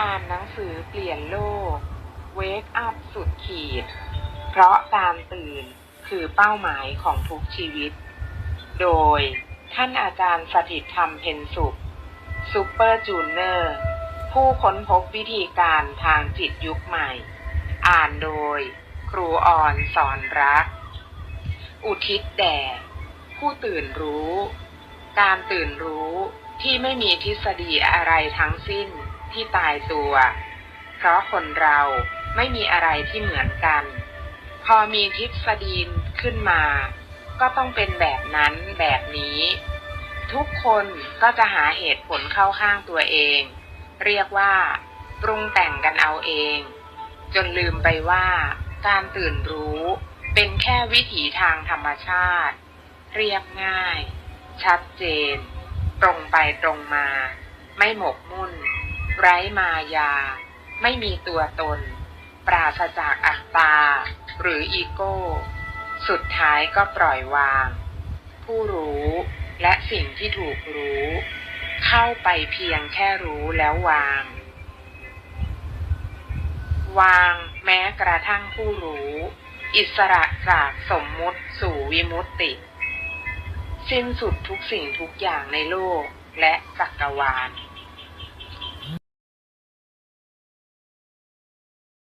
อ่านหนังสือเปลี่ยนโลก Wake Up สุดขีด เพราะการตื่นคือเป้าหมายของทุกชีวิต โดยท่านอาจารย์สถิตธรรมเพนสุขซูเปอร์จูเนอร์ ผู้ค้นพบวิธีการทางจิตยุคใหม่ อ่านโดย ครูออนสอนรัก อุทิศแด่ผู้ตื่นรู้ การตื่นรู้ที่ไม่มีทฤษฎีอะไรทั้งสิ้น ที่ตายตัว เพราะคนเราไม่มีอะไรที่เหมือนกัน พอมีทฤษฎีขึ้นมา ก็ต้องเป็นแบบนั้นแบบนี้ ทุกคนก็จะหาเหตุผลเข้าข้างตัวเอง เรียกว่า ปรุงแต่งกันเอาเอง จนลืมไปว่าการตื่นรู้เป็นแค่วิถีทางธรรมชาติ เรียบง่าย ชัดเจน ตรงไปตรงมา ไม่หมกมุ่น ไร้มายา ไม่มีตัวตน ปราศจากอัตตา หรืออีโก้ สุดท้ายก็ปล่อยวาง ผู้รู้และสิ่งที่ถูกรู้ เข้าไปเพียงแค่รู้แล้ววาง วางแม้กระทั่งผู้รู้ อิสระจากสมมุติสู่วิมุตติ สิ้นสุดทุกสิ่งทุกอย่างในโลกและจักรวาล